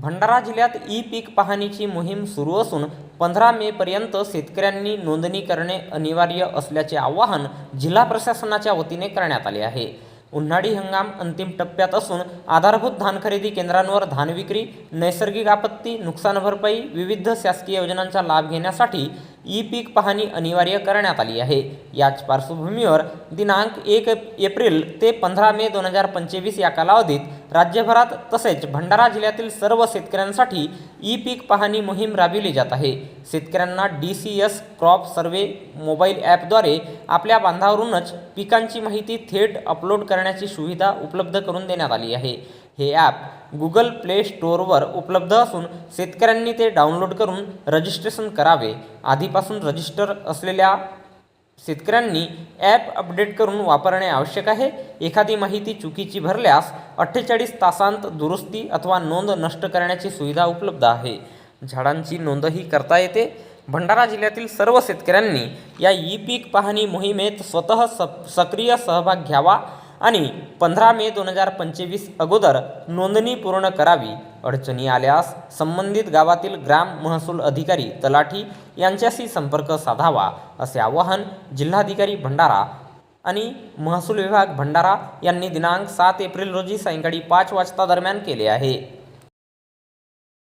भंडारा जिल्ह्यात ई पीक पाहणीची मोहीम सुरू असून पंधरा मेपर्यंत शेतकऱ्यांनी नोंदणी करणे अनिवार्य असल्याचे आवाहन जिल्हा प्रशासनाच्या वतीने करण्यात आले आहे. उन्हाळी हंगाम अंतिम टप्प्यात असून आधारभूत धान खरेदी केंद्रांवर धान विक्री नैसर्गिक आपत्ती नुकसान भरपाई विविध शासकीय योजनांचा लाभ घेण्यासाठी ई पीक पाहणी अनिवार्य करण्यात आली आहे. याच पार्श्वभूमीवर दिनांक एक एप्रिल ते पंधरा मे दोन हजार पंचवीस या कालावधीत राज्यभरात तसेच भंडारा जिल्ह्यातील सर्व शेतकऱ्यांसाठी ई पीक पाहणी मोहीम राबविली जात आहे. शेतकऱ्यांना D C S crop survey mobile ॲपद्वारे आपल्या बांधावरूनच पिकांची माहिती थेट अपलोड करण्याची सुविधा उपलब्ध करून देण्यात आली आहे. हे ॲप गुगल प्ले स्टोअरवर उपलब्ध असून शेतकऱ्यांनी ते डाउनलोड करून रजिस्ट्रेशन करावे. आधीपासून रजिस्टर असलेल्या शेतकऱ्यांनी ॲप अपडेट करून वापरणे आवश्यक आहे. एखादी माहिती चुकीची भरल्यास अठ्ठेचाळीस तासांत दुरुस्ती अथवा नोंद नष्ट करण्याची सुविधा उपलब्ध आहे. झाडांची नोंदही करता येते. भंडारा जिल्ह्यातील सर्व शेतकऱ्यांनी या ई पीक पाहणी मोहिमेत स्वतः स सक्रिय सहभाग घ्यावा. आणि पंधरा मे दोन हजार पंचवीस अगोदर नोंदणी पूर्ण करावी. अडचणी आल्यास संबंधित गावातील ग्राम महसूल अधिकारी तलाठी यांच्याशी संपर्क साधावा असे आवाहन जिल्हाधिकारी भंडारा आणि महसूल विभाग भंडारा यांनी दिनांक सात एप्रिल रोजी सायंकाळी पाच वाजता दरम्यान केले आहे.